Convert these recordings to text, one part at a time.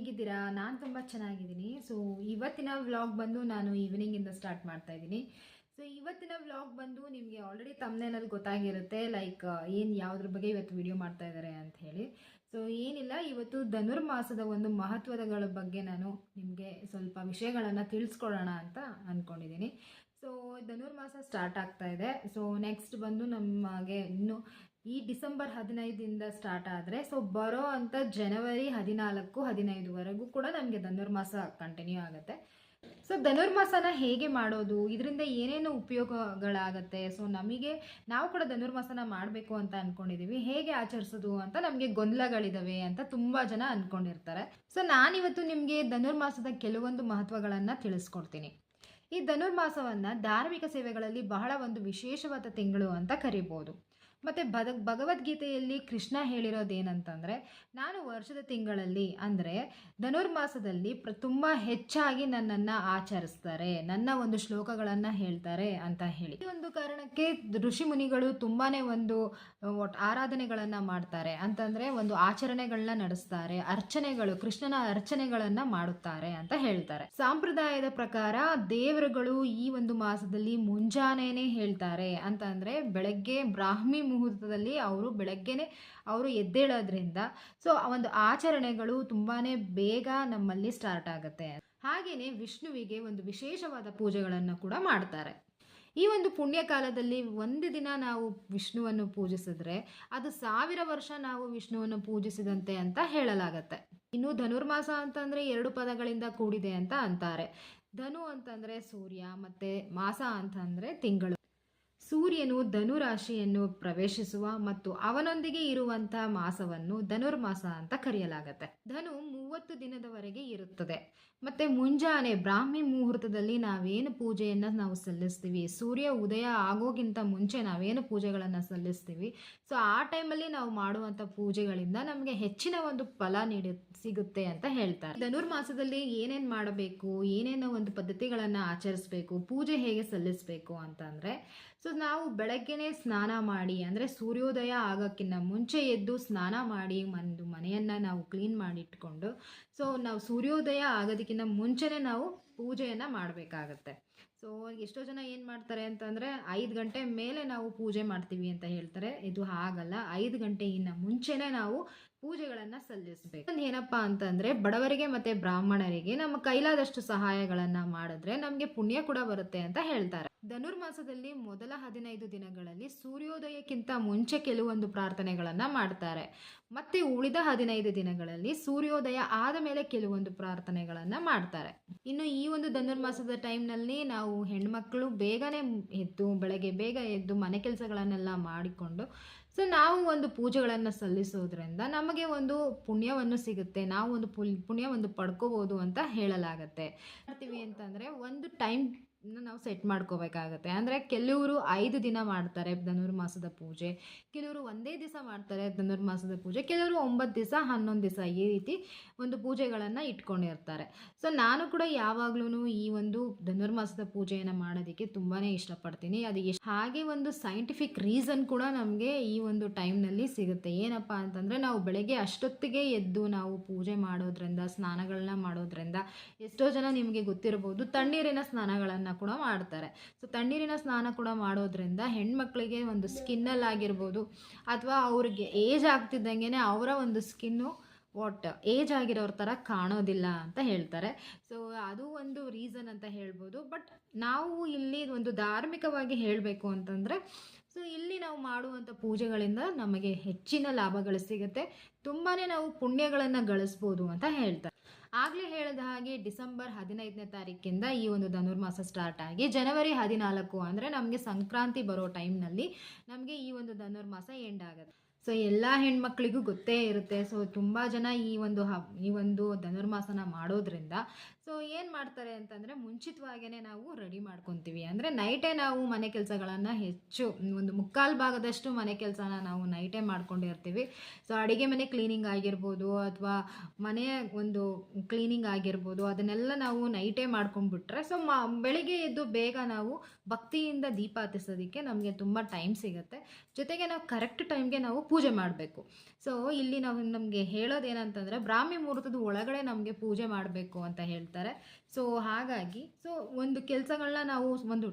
ಹೇಗಿದ್ದೀರಾ? ನಾನು ತುಂಬ ಚೆನ್ನಾಗಿದ್ದೀನಿ. ಸೊ ಇವತ್ತಿನ ವ್ಲಾಗ್ ಬಂದು ನಾನು ಈವ್ನಿಂಗಿಂದ ಸ್ಟಾರ್ಟ್ ಮಾಡ್ತಾ ಇದ್ದೀನಿ. ಸೊ ಇವತ್ತಿನ ವ್ಲಾಗ್ ಬಂದು ನಿಮಗೆ ಆಲ್ರೆಡಿ ತಮ್ಮನೇನಲ್ಲಿ ಗೊತ್ತಾಗಿರುತ್ತೆ ಲೈಕ್ ಏನು ಯಾವುದ್ರ ಬಗ್ಗೆ ಇವತ್ತು ವಿಡಿಯೋ ಮಾಡ್ತಾ ಇದ್ದಾರೆ ಅಂತ ಹೇಳಿ. ಸೊ ಏನಿಲ್ಲ, ಇವತ್ತು ಧನುರ್ಮಾಸದ ಒಂದು ಮಹತ್ವದಗಳ ಬಗ್ಗೆ ನಾನು ನಿಮಗೆ ಸ್ವಲ್ಪ ವಿಷಯಗಳನ್ನು ತಿಳಿಸ್ಕೊಳ್ಳೋಣ ಅಂತ ಅಂದ್ಕೊಂಡಿದ್ದೀನಿ ಸೊ ಧನುರ್ಮಾಸ ಸ್ಟಾರ್ಟ್ ಆಗ್ತಾ ಇದೆ. ಸೊ ನೆಕ್ಸ್ಟ್ ಬಂದು ನಮಗೆ ಇನ್ನು ಈ ಡಿಸೆಂಬರ್ ಹದಿನೈದಿಂದ ಸ್ಟಾರ್ಟ್ ಆದರೆ ಸೊ ಬರೋ ಅಂಥ ಜನವರಿ ಹದಿನಾಲ್ಕು, ಹದಿನೈದುವರೆಗೂ ಕೂಡ ನಮಗೆ ಧನುರ್ಮಾಸ ಕಂಟಿನ್ಯೂ ಆಗುತ್ತೆ. ಸೊ ಧನುರ್ಮಾಸನ ಹೇಗೆ ಮಾಡೋದು? ಇದರಿಂದ ಏನೇನು ಉಪಯೋಗಗಳಾಗತ್ತೆ? ಸೊ ನಮಗೆ, ನಾವು ಕೂಡ ಧನುರ್ಮಾಸನ ಮಾಡಬೇಕು ಅಂತ ಅಂದ್ಕೊಂಡಿದ್ದೀವಿ ಹೇಗೆ ಆಚರಿಸೋದು ಅಂತ ನಮಗೆ ಗೊಂದಲಗಳಿದಾವೆ ಅಂತ ತುಂಬ ಜನ ಅಂದ್ಕೊಂಡಿರ್ತಾರೆ ಸೊ ನಾನಿವತ್ತು ನಿಮಗೆ ಧನುರ್ಮಾಸದ ಕೆಲವೊಂದು ಮಹತ್ವಗಳನ್ನು ತಿಳಿಸ್ಕೊಡ್ತೀನಿ. ಈ ಧನುರ್ಮಾಸವನ್ನು ಧಾರ್ಮಿಕ ಸೇವೆಗಳಲ್ಲಿ ಬಹಳ ಒಂದು ವಿಶೇಷವಾದ ತಿಂಗಳು ಅಂತ ಕರಿಬೋದು. ಮತ್ತು ಬದ ಭಗವದ್ಗೀತೆಯಲ್ಲಿ ಕೃಷ್ಣ ಹೇಳಿರೋದೇನಂತಂದರೆ, ನಾನು ವರ್ಷದ ತಿಂಗಳಲ್ಲಿ, ಅಂದರೆ ಧನುರ್ಮಾಸದಲ್ಲಿ ಪ್ರ, ತುಂಬ ಹೆಚ್ಚಾಗಿ ನನ್ನನ್ನು ಆಚರಿಸ್ತಾರೆ, ನನ್ನ ಒಂದು ಶ್ಲೋಕಗಳನ್ನು ಹೇಳ್ತಾರೆ ಅಂತ ಹೇಳಿ. ಈ ಒಂದು ಕಾರಣಕ್ಕೆ ಋಷಿ ಮುನಿಗಳು ತುಂಬಾ ಒಂದು ಆರಾಧನೆಗಳನ್ನು ಮಾಡ್ತಾರೆ ಅಂತಂದರೆ ಒಂದು ಆಚರಣೆಗಳನ್ನ ನಡೆಸ್ತಾರೆ, ಅರ್ಚನೆಗಳು, ಕೃಷ್ಣನ ಅರ್ಚನೆಗಳನ್ನು ಮಾಡುತ್ತಾರೆ ಅಂತ ಹೇಳ್ತಾರೆ. ಸಾಂಪ್ರದಾಯದ ಪ್ರಕಾರ ದೇವರುಗಳು ಈ ಒಂದು ಮಾಸದಲ್ಲಿ ಮುಂಜಾನೆನೇ ಹೇಳ್ತಾರೆ ಅಂತಂದರೆ ಬೆಳಗ್ಗೆ ಬ್ರಾಹ್ಮಿ ಮುಹೂರ್ತದಲ್ಲಿ ಅವರು ಬೆಳಗ್ಗೆನೆ ಅವರು ಎದ್ದೇಳೋದ್ರಿಂದ ಸೊ ಒಂದು ಆಚರಣೆಗಳು ತುಂಬಾ ಬೇಗ ನಮ್ಮಲ್ಲಿ ಸ್ಟಾರ್ಟ್ ಆಗುತ್ತೆ. ಹಾಗೆಯೇ ವಿಷ್ಣುವಿಗೆ ಒಂದು ವಿಶೇಷವಾದ ಪೂಜೆಗಳನ್ನು ಕೂಡ ಮಾಡ್ತಾರೆ. ಈ ಒಂದು ಪುಣ್ಯ ಕಾಲದಲ್ಲಿ ಒಂದು ದಿನ ನಾವು ವಿಷ್ಣುವನ್ನು ಪೂಜಿಸಿದ್ರೆ ಅದು ಸಾವಿರ ವರ್ಷ ನಾವು ವಿಷ್ಣುವನ್ನು ಪೂಜಿಸಿದಂತೆ ಅಂತ ಹೇಳಲಾಗತ್ತೆ. ಇನ್ನು ಧನುರ್ಮಾಸ ಅಂತಂದ್ರೆ ಎರಡು ಪದಗಳಿಂದ ಕೂಡಿದೆ ಅಂತ ಅಂತಾರೆ. ಧನು ಅಂತಂದ್ರೆ ಸೂರ್ಯ ಮತ್ತೆ ಮಾಸ ಅಂತಂದ್ರೆ ತಿಂಗಳು. ಸೂರ್ಯನು ಧನು ರಾಶಿಯನ್ನು ಪ್ರವೇಶಿಸುವ ಮತ್ತು ಅವನೊಂದಿಗೆ ಇರುವಂತ ಮಾಸವನ್ನು ಧನುರ್ಮಾಸ ಅಂತ ಕರೆಯಲಾಗತ್ತೆ. ಧನು ಮೂವತ್ತು ದಿನದವರೆಗೆ ಇರುತ್ತದೆ. ಮತ್ತೆ ಮುಂಜಾನೆ ಬ್ರಾಹ್ಮಿ ಮುಹೂರ್ತದಲ್ಲಿ ನಾವೇನು ಪೂಜೆಯನ್ನ ನಾವು ಸಲ್ಲಿಸ್ತೀವಿ? ಸೂರ್ಯ ಉದಯ ಆಗೋಗಿಂತ ಮುಂಚೆ ನಾವೇನು ಪೂಜೆಗಳನ್ನು ಸಲ್ಲಿಸ್ತೀವಿ? ಸೊ ಆ ಟೈಮಲ್ಲಿ ನಾವು ಮಾಡುವಂಥ ಪೂಜೆಗಳಿಂದ ನಮಗೆ ಹೆಚ್ಚಿನ ಒಂದು ಫಲ ನೀಡಿ, ಸಿಗುತ್ತೆ ಅಂತ ಹೇಳ್ತಾರೆ. ಧನುರ್ಮಾಸದಲ್ಲಿ ಏನೇನು ಮಾಡಬೇಕು? ಏನೇನೋ ಒಂದು ಪದ್ಧತಿಗಳನ್ನು ಆಚರಿಸ್ಬೇಕು? ಪೂಜೆ ಹೇಗೆ ಸಲ್ಲಿಸಬೇಕು ಅಂತಂದರೆ ಸೊ ನಾವು ಬೆಳಗ್ಗೆನೆ ಸ್ನಾನ ಮಾಡಿ, ಅಂದರೆ ಸೂರ್ಯೋದಯ ಆಗೋಕ್ಕಿಂತ ಮುಂಚೆ ಎದ್ದು ಸ್ನಾನ ಮಾಡಿ ಒಂದು ಮನೆಯನ್ನು ನಾವು ಕ್ಲೀನ್ ಮಾಡಿ ಇಟ್ಕೊಂಡು ಸೊ ನಾವು ಸೂರ್ಯೋದಯ ಆಗೋದಕ್ಕಿಂತ ಮುಂಚೆನೇ ನಾವು ಪೂಜೆಯನ್ನು ಮಾಡಬೇಕಾಗತ್ತೆ. ಸೊ ಎಷ್ಟೋ ಜನ ಏನು ಮಾಡ್ತಾರೆ ಅಂತಂದರೆ ಐದು ಗಂಟೆ ಮೇಲೆ ನಾವು ಪೂಜೆ ಮಾಡ್ತೀವಿ ಅಂತ ಹೇಳ್ತಾರೆ. ಇದು ಹಾಗಲ್ಲ. ಐದು ಗಂಟೆಗಿನ್ನ ಮುಂಚೆನೇ ನಾವು ಪೂಜೆಗಳನ್ನು ಸಲ್ಲಿಸಬೇಕು. ಏನಪ್ಪ ಅಂತಂದರೆ ಬಡವರಿಗೆ ಮತ್ತು ಬ್ರಾಹ್ಮಣರಿಗೆ ನಮ್ಮ ಕೈಲಾದಷ್ಟು ಸಹಾಯಗಳನ್ನು ಮಾಡಿದ್ರೆ ನಮಗೆ ಪುಣ್ಯ ಕೂಡ ಬರುತ್ತೆ ಅಂತ ಹೇಳ್ತಾರೆ. ಧನುರ್ಮಾಸದಲ್ಲಿ ಮೊದಲ ಹದಿನೈದು ದಿನಗಳಲ್ಲಿ ಸೂರ್ಯೋದಯಕ್ಕಿಂತ ಮುಂಚೆ ಕೆಲವೊಂದು ಪ್ರಾರ್ಥನೆಗಳನ್ನು ಮಾಡ್ತಾರೆ. ಮತ್ತೆ ಉಳಿದ ಹದಿನೈದು ದಿನಗಳಲ್ಲಿ ಸೂರ್ಯೋದಯ ಆದ ಮೇಲೆ ಕೆಲವೊಂದು ಪ್ರಾರ್ಥನೆಗಳನ್ನು ಮಾಡ್ತಾರೆ. ಇನ್ನು ಈ ಒಂದು ಧನುರ್ಮಾಸದ ಟೈಮ್ನಲ್ಲಿ ನಾವು ಹೆಣ್ಮಕ್ಳು ಬೇಗನೆ ಎದ್ದು, ಬೆಳಗ್ಗೆ ಬೇಗ ಎದ್ದು ಮನೆ ಕೆಲಸಗಳನ್ನೆಲ್ಲ ಮಾಡಿಕೊಂಡು, ಸೊ ನಾವು ಒಂದು ಪೂಜೆಗಳನ್ನು ಸಲ್ಲಿಸೋದ್ರಿಂದ ನಮಗೆ ಒಂದು ಪುಣ್ಯವನ್ನು ಸಿಗುತ್ತೆ. ನಾವು ಒಂದು ಪುಲ್, ಪುಣ್ಯ ಒಂದು ಪಡ್ಕೋಬೋದು ಅಂತ ಹೇಳಲಾಗತ್ತೆ. ಮಾಡ್ತೀವಿ ಅಂತಂದರೆ ಒಂದು ಟೈಮ್ ನಾವು ಸೆಟ್ ಮಾಡ್ಕೋಬೇಕಾಗತ್ತೆ. ಅಂದರೆ ಕೆಲವರು ಐದು ದಿನ ಮಾಡ್ತಾರೆ ಧನುರ್ಮಾಸದ ಪೂಜೆ, ಕೆಲವರು ಒಂದೇ ದಿವಸ ಮಾಡ್ತಾರೆ ಧನುರ್ಮಾಸದ ಪೂಜೆ, ಕೆಲವರು ಒಂಬತ್ತು ದಿವಸ, ಹನ್ನೊಂದು ದಿವಸ ಈ ರೀತಿ ಒಂದು ಪೂಜೆಗಳನ್ನು ಇಟ್ಕೊಂಡಿರ್ತಾರೆ. ಸೊ ನಾನು ಕೂಡ ಯಾವಾಗ್ಲೂ ಈ ಒಂದು ಧನುರ್ಮಾಸದ ಪೂಜೆಯನ್ನು ಮಾಡೋದಕ್ಕೆ ತುಂಬಾ ಇಷ್ಟಪಡ್ತೀನಿ. ಅದು ಎಷ್ಟು ಹಾಗೆ ಒಂದು ಸೈಂಟಿಫಿಕ್ ರೀಸನ್ ಕೂಡ ನಮಗೆ ಈ ಒಂದು ಟೈಮ್ನಲ್ಲಿ ಸಿಗುತ್ತೆ. ಏನಪ್ಪ ಅಂತಂದರೆ ನಾವು ಬೆಳಗ್ಗೆ ಅಷ್ಟೊತ್ತಿಗೆ ಎದ್ದು ನಾವು ಪೂಜೆ ಮಾಡೋದ್ರಿಂದ ಸ್ನಾನಗಳನ್ನ ಮಾಡೋದ್ರಿಂದ ಎಷ್ಟೋ ಜನ ನಿಮಗೆ ಗೊತ್ತಿರ್ಬೋದು, ತಣ್ಣೀರಿನ ಸ್ನಾನಗಳನ್ನು ಕೂಡ ಮಾಡ್ತಾರೆ. ಸೊ ತಣ್ಣೀರಿನ ಸ್ನಾನ ಕೂಡ ಮಾಡೋದ್ರಿಂದ ಹೆಣ್ಮಕ್ಳಿಗೆ ಒಂದು ಸ್ಕಿನ್ನಲ್ಲಿ ಆಗಿರ್ಬೋದು ಅಥವಾ ಅವ್ರಿಗೆ ಏಜ್ ಆಗ್ತಿದ್ದಂಗೆ ಅವರ ಒಂದು ಸ್ಕಿನ್ನು ವಾಟ್ ಏಜ್ ಆಗಿರೋರ ಥರ ಕಾಣೋದಿಲ್ಲ ಅಂತ ಹೇಳ್ತಾರೆ. ಸೊ ಅದು ಒಂದು ರೀಸನ್ ಅಂತ ಹೇಳ್ಬೋದು. ಬಟ್ ನಾವು ಇಲ್ಲಿ ಒಂದು ಧಾರ್ಮಿಕವಾಗಿ ಹೇಳಬೇಕು ಅಂತಂದರೆ ಸೊ ಇಲ್ಲಿ ನಾವು ಮಾಡುವಂಥ ಪೂಜೆಗಳಿಂದ ನಮಗೆ ಹೆಚ್ಚಿನ ಲಾಭಗಳು ಸಿಗುತ್ತೆ. ತುಂಬಾ ನಾವು ಪುಣ್ಯಗಳನ್ನು ಗಳಿಸ್ಬೋದು ಅಂತ ಹೇಳ್ತಾರೆ. ಆಗಲೇ ಹೇಳಿದ ಹಾಗೆ ಡಿಸೆಂಬರ್ ಹದಿನೈದನೇ ತಾರೀಕಿಂದ ಈ ಒಂದು ಧನುರ್ಮಾಸ ಸ್ಟಾರ್ಟ್ ಆಗಿ ಜನವರಿ ಹದಿನಾಲ್ಕು ಅಂದರೆ ನಮಗೆ ಸಂಕ್ರಾಂತಿ ಬರೋ ಟೈಮ್ನಲ್ಲಿ ನಮಗೆ ಈ ಒಂದು ಧನುರ್ಮಾಸ ಎಂಡ್ ಆಗುತ್ತೆ. ಸೊ ಎಲ್ಲ ಹೆಣ್ಮಕ್ಳಿಗೂ ಗೊತ್ತೇ ಇರುತ್ತೆ. ಸೊ ತುಂಬ ಜನ ಈ ಒಂದು ಹ ಈ ಒಂದು ಧನುರ್ಮಾಸನ ಮಾಡೋದ್ರಿಂದ ಸೊ ಏನು ಮಾಡ್ತಾರೆ ಅಂತಂದರೆ ಮುಂಚಿತವಾಗೇ ನಾವು ರೆಡಿ ಮಾಡ್ಕೊತೀವಿ. ಅಂದರೆ ನೈಟೇ ನಾವು ಮನೆ ಕೆಲಸಗಳನ್ನು ಹೆಚ್ಚು, ಒಂದು ಮುಕ್ಕಾಲು ಭಾಗದಷ್ಟು ಮನೆ ಕೆಲಸನ ನಾವು ನೈಟೇ ಮಾಡ್ಕೊಂಡಿರ್ತೀವಿ ಸೊ ಅಡುಗೆ ಮನೆ ಕ್ಲೀನಿಂಗ್ ಆಗಿರ್ಬೋದು, ಅಥವಾ ಮನೆ ಒಂದು ಕ್ಲೀನಿಂಗ್ ಆಗಿರ್ಬೋದು, ಅದನ್ನೆಲ್ಲ ನಾವು ನೈಟೇ ಮಾಡ್ಕೊಂಡ್ಬಿಟ್ರೆ ಸೊ ಮ, ಬೆಳಿಗ್ಗೆ ಎದ್ದು ಬೇಗ ನಾವು ಭಕ್ತಿಯಿಂದ ದೀಪ ಹತ್ತಿಸೋದಕ್ಕೆ ನಮಗೆ ತುಂಬ ಟೈಮ್ ಸಿಗುತ್ತೆ. ಜೊತೆಗೆ ನಾವು ಕರೆಕ್ಟ್ ಟೈಮ್ಗೆ ನಾವು ಪೂಜೆ ಮಾಡಬೇಕು. ಸೊ ಇಲ್ಲಿ ನಾವು ನಮಗೆ ಹೇಳೋದೇನಂತಂದರೆ ಬ್ರಾಹ್ಮಿ ಮುಹೂರ್ತದ ಒಳಗಡೆ ನಮಗೆ ಪೂಜೆ ಮಾಡಬೇಕು ಅಂತ ಹೇಳ್ತಾರೆ. ಸೊ ಹಾಗಾಗಿ ಸೊ ಒಂದು ಕೆಲಸಗಳನ್ನ ನಾವು ಒಂದು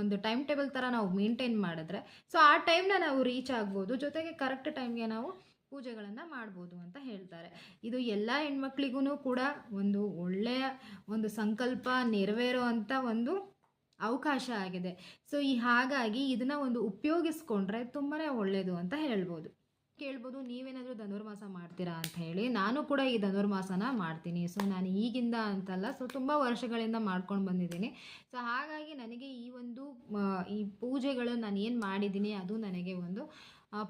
ಒಂದು ಟೈಮ್ ಟೇಬಲ್ ಥರ ನಾವು ಮೇಂಟೈನ್ ಮಾಡಿದ್ರೆ ಸೊ ಆ ಟೈಮ್ನ ನಾವು ರೀಚ್ ಆಗ್ಬೋದು. ಜೊತೆಗೆ ಕರೆಕ್ಟ್ ಟೈಮ್ಗೆ ನಾವು ಪೂಜೆಗಳನ್ನು ಮಾಡ್ಬೋದು ಅಂತ ಹೇಳ್ತಾರೆ. ಇದು ಎಲ್ಲ ಹೆಣ್ಮಕ್ಳಿಗೂ ಕೂಡ ಒಂದು ಒಳ್ಳೆಯ ಒಂದು ಸಂಕಲ್ಪ ನೆರವೇರೋ ಅಂಥ ಒಂದು ಅವಕಾಶ ಆಗಿದೆ. ಸೊ ಈ ಹಾಗಾಗಿ ಇದನ್ನು ಒಂದು ಉಪಯೋಗಿಸ್ಕೊಂಡ್ರೆ ತುಂಬಾ ಒಳ್ಳೆಯದು ಅಂತ ಹೇಳ್ಬೋದು. ಕೇಳ್ಬೋದು, ನೀವೇನಾದರೂ ಧನುರ್ಮಾಸ ಮಾಡ್ತೀರಾ ಅಂತ ಹೇಳಿ ನಾನು ಕೂಡ ಈ ಧನುರ್ಮಾಸನ ಮಾಡ್ತೀನಿ. ಸೊ ನಾನು ಈಗಿಂದ ಅಂತಲ್ಲ ಸೊ ತುಂಬ ವರ್ಷಗಳಿಂದ ಮಾಡ್ಕೊಂಡು ಬಂದಿದ್ದೀನಿ. ಸೊ ಹಾಗಾಗಿ ನನಗೆ ಈ ಒಂದು ಈ ಪೂಜೆಗಳು ನಾನು ಏನು ಮಾಡಿದ್ದೀನಿ ಅದು ನನಗೆ ಒಂದು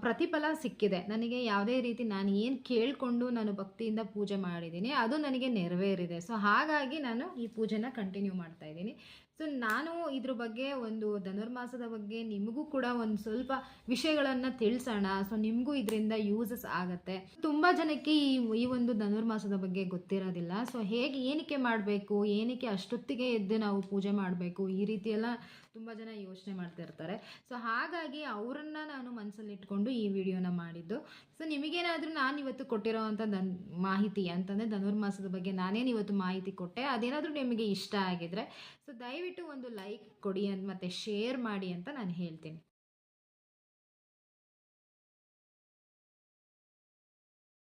ಪ್ರತಿಫಲ ಸಿಕ್ಕಿದೆ. ನನಗೆ ಯಾವುದೇ ರೀತಿ ನಾನು ಏನು ಕೇಳಿಕೊಂಡು ನಾನು ಭಕ್ತಿಯಿಂದ ಪೂಜೆ ಮಾಡಿದ್ದೀನಿ, ಅದು ನನಗೆ ನೆರವೇರಿದೆ. ಸೊ ಹಾಗಾಗಿ ನಾನು ಈ ಪೂಜೆನ ಕಂಟಿನ್ಯೂ ಮಾಡ್ತಾ ಇದ್ದೀನಿ. ಸೊ ನಾನು ಇದ್ರ ಬಗ್ಗೆ ಒಂದು ಧನುರ್ಮಾಸದ ಬಗ್ಗೆ ನಿಮಗೂ ಕೂಡ ಒಂದು ಸ್ವಲ್ಪ ವಿಷಯಗಳನ್ನು ತಿಳಿಸೋಣ. ಸೊ ನಿಮಗೂ ಇದರಿಂದ ಯೂಸಸ್ ಆಗುತ್ತೆ. ತುಂಬ ಜನಕ್ಕೆ ಈ ಈ ಒಂದು ಧನುರ್ಮಾಸದ ಬಗ್ಗೆ ಗೊತ್ತಿರೋದಿಲ್ಲ. ಸೊ ಹೇಗೆ ಏನಕ್ಕೆ ಮಾಡಬೇಕು, ಏನಕ್ಕೆ ಅಷ್ಟೊತ್ತಿಗೆ ಎದ್ದು ನಾವು ಪೂಜೆ ಮಾಡಬೇಕು, ಈ ರೀತಿ ಎಲ್ಲ ತುಂಬ ಜನ ಯೋಚನೆ ಮಾಡ್ತಿರ್ತಾರೆ ಸೊ ಹಾಗಾಗಿ ಅವರನ್ನ ನಾನು ಮನಸ್ಸಲ್ಲಿ ಇಟ್ಕೊಂಡು ಈ ವಿಡಿಯೋನ ಮಾಡಿದ್ದು. ಸೊ ನಿಮಗೇನಾದರೂ ನಾನು ಇವತ್ತು ಕೊಟ್ಟಿರೋ ಅಂಥ ದನ್ ಮಾಹಿತಿ ಅಂತಂದರೆ ಧನುರ್ಮಾಸದ ಬಗ್ಗೆ ನಾನೇನು ಇವತ್ತು ಮಾಹಿತಿ ಕೊಟ್ಟೆ, ಅದೇನಾದರೂ ನಿಮಗೆ ಇಷ್ಟ ಆಗಿದ್ರೆ ಸೊ ದಯವಿಟ್ಟು ಒಂದು ಲೈಕ್ ಕೊಡಿ ಅಂತ ಮತ್ತು ಶೇರ್ ಮಾಡಿ ಅಂತ ನಾನು ಹೇಳ್ತೀನಿ.